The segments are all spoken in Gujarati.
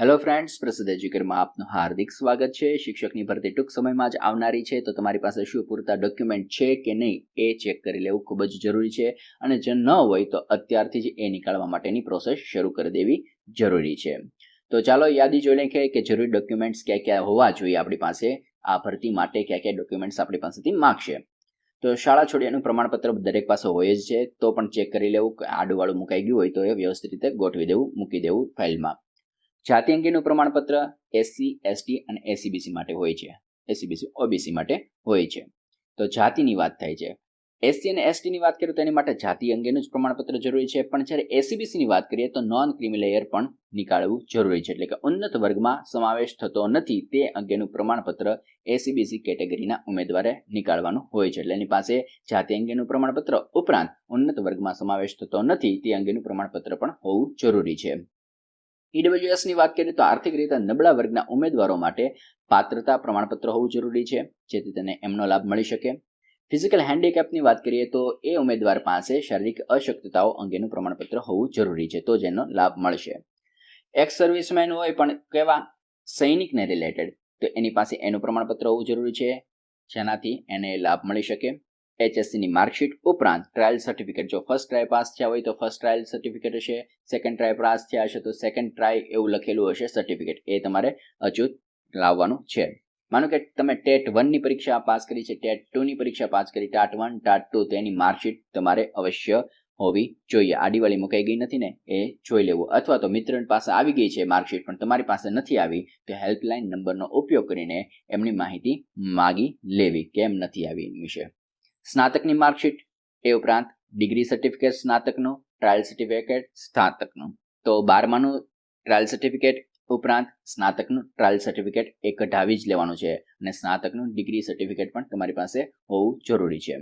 હેલો ફ્રેન્ડ્સ પ્રસિદ્ધ એજ્યુકેટમાં આપનું હાર્દિક સ્વાગત છે. શિક્ષકની ભરતી ટૂંક સમયમાં જ આવનારી છે. તો તમારી પાસે શું પૂરતા ડોક્યુમેન્ટ છે કે નહીં એ ચેક કરી લેવું ખૂબ જ જરૂરી છે. અને જો ન હોય તો અત્યારથી જ એ નીકાળવા માટેની પ્રોસેસ શરૂ કરી દેવી જરૂરી છે. તો ચાલો યાદી જોઈ લઈએ કે જરૂરી ડોક્યુમેન્ટ્સ ક્યાં ક્યાં હોવા જોઈએ આપણી પાસે. આ ભરતી માટે ક્યાં ક્યાં ડોક્યુમેન્ટ્સ આપણી પાસેથી માગશે. તો શાળા છોડ્યાનું પ્રમાણપત્ર દરેક પાસે હોય જ છે. તો પણ ચેક કરી લેવું. કે આડુવાળું મુકાઈ ગયું હોય તો એ વ્યવસ્થિત રીતે ગોઠવી દેવું, મૂકી દેવું ફાઇલમાં. જાતિ અંગેનું પ્રમાણપત્ર એસસી એસટી અને એસીબીસી માટે હોય છે. એસીબીસી ઓબીસી માટે હોય છે. તો જાતિની વાત થાય છે. એસસી અને એસટીની વાત કરીએ તો એની માટે જાતિ અંગેનું જ પ્રમાણપત્ર જરૂરી છે. પણ જ્યારે એસીબીસીની વાત કરીએ તો નોન ક્રિમિલેયર પણ નીકાળવું જરૂરી છે. એટલે કે ઉન્નત વર્ગમાં સમાવેશ થતો નથી તે અંગેનું પ્રમાણપત્ર એસીબીસી કેટેગરીના ઉમેદવારે નીકાળવાનું હોય છે. એટલે એની પાસે જાતિ અંગેનું પ્રમાણપત્ર ઉપરાંત ઉન્નત વર્ગમાં સમાવેશ થતો નથી તે અંગેનું પ્રમાણપત્ર પણ હોવું જરૂરી છે. ઈડબ્લ્યુએસની વાત કરીએ તો આર્થિક રીતે નબળા વર્ગના ઉમેદવારો માટે પાત્રતા પ્રમાણપત્ર હોવું જરૂરી છે, જેથી તેને એમનો લાભ મળી શકે. ફિઝિકલ હેન્ડીકેપની વાત કરીએ તો એ ઉમેદવાર પાસે શારીરિક અશક્તતાઓ અંગેનું પ્રમાણપત્ર હોવું જરૂરી છે, તો જેનો લાભ મળશે. એક્સ સર્વિસમેન હોય પણ કેવા સૈનિકને રિલેટેડ તો એની પાસે એનું પ્રમાણપત્ર હોવું જરૂરી છે, જેનાથી એને લાભ મળી શકે. એચએસસીની માર્કશીટ ઉપરાંત ટ્રાયલ સર્ટિફિકેટ જો ફર્સ્ટ ટ્રાય પાસ થયા હોય તો ફર્સ્ટ ટ્રાયલ સર્ટિફિકેટ હશે સેકન્ડ ટ્રાય પાસ થયા હશે તો સેકન્ડ ટ્રાય એવું લખેલું હશે સર્ટિફિકેટ એ તમારે અચૂક લાવવાનું છે. માનો કે તમે ટેટ વનની પરીક્ષા પાસ કરી છે, ટેટ ટુની પરીક્ષા પાસ કરી, ટાટ વન ટાટ ટુ તો એની માર્કશીટ તમારે અવશ્ય હોવી જોઈએ. આડીવાળી મુકાઈ ગઈ નથી ને, એ જોઈ લેવું. અથવા તો મિત્ર પાસે આવી ગઈ છે માર્કશીટ પણ તમારી પાસે નથી આવી, તો હેલ્પલાઇન નંબરનો ઉપયોગ કરીને એમની માહિતી માગી લેવી. કેમ નથી આવી વિશે? સ્નાતકની માર્કશીટ, એ ઉપરાંત ડિગ્રી સર્ટિફિકેટ સ્નાતકનું, ટ્રાયલ સર્ટિફિકેટ સ્નાતકનું. તો બારમાનું ટ્રાયલ સર્ટિફિકેટ ઉપરાંત સ્નાતકનું ટ્રાયલ સર્ટિફિકેટ એ કઢાવી જ લેવાનું છે અને સ્નાતકનું ડિગ્રી સર્ટિફિકેટ પણ તમારી પાસે હોવું જરૂરી છે.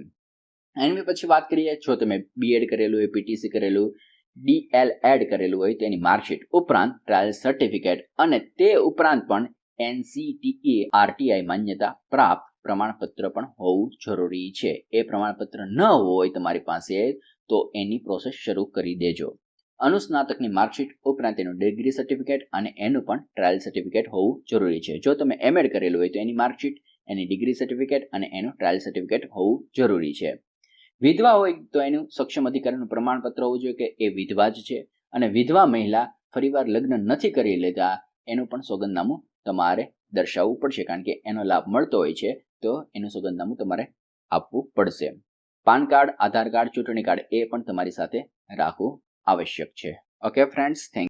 એની પછી વાત કરીએ, જો તમે બીએડ કરેલું હોય પીટીસી કરેલું ડીએલ એડ કરેલું હોય તેની માર્કશીટ ઉપરાંત ટ્રાયલ સર્ટિફિકેટ અને તે ઉપરાંત પણ એનસીટીઈ આરટીઆઈ માન્યતા પ્રાપ્ત પ્રમાણપત્ર પણ હોવું જરૂરી છે. એ પ્રમાણપત્ર ન હોય તમારી પાસે તો એની પ્રોસેસ શરૂ કરી દેજો. અનુસ્નાતકની માર્કશીટ ઉપરાંત એનું ડિગ્રી સર્ટિફિકેટ અને એનું પણ ટ્રાયલ સર્ટિફિકેટ હોવું જરૂરી છે. જો તમે એમએડ કરેલું હોય તો એની માર્કશીટ, એની ડિગ્રી સર્ટિફિકેટ અને એનું ટ્રાયલ સર્ટિફિકેટ હોવું જરૂરી છે. વિધવા હોય તો એનું સક્ષમ અધિકારીનું પ્રમાણપત્ર હોવું જોઈએ કે એ વિધવા જ છે. અને વિધવા મહિલા ફરીવાર લગ્ન નથી કરી લેતા, એનું પણ સોગંદનામું તમારે દર્શાવવું પડશે. કારણ કે એનો લાભ મળતો હોય છે, તો એનું સોગંદનામું તમારે આપવું પડશે. પાન કાર્ડ, આધાર કાર્ડ, ચૂંટણી કાર્ડ એ પણ તમારી સાથે રાખવું આવશ્યક છે. Okay friends thank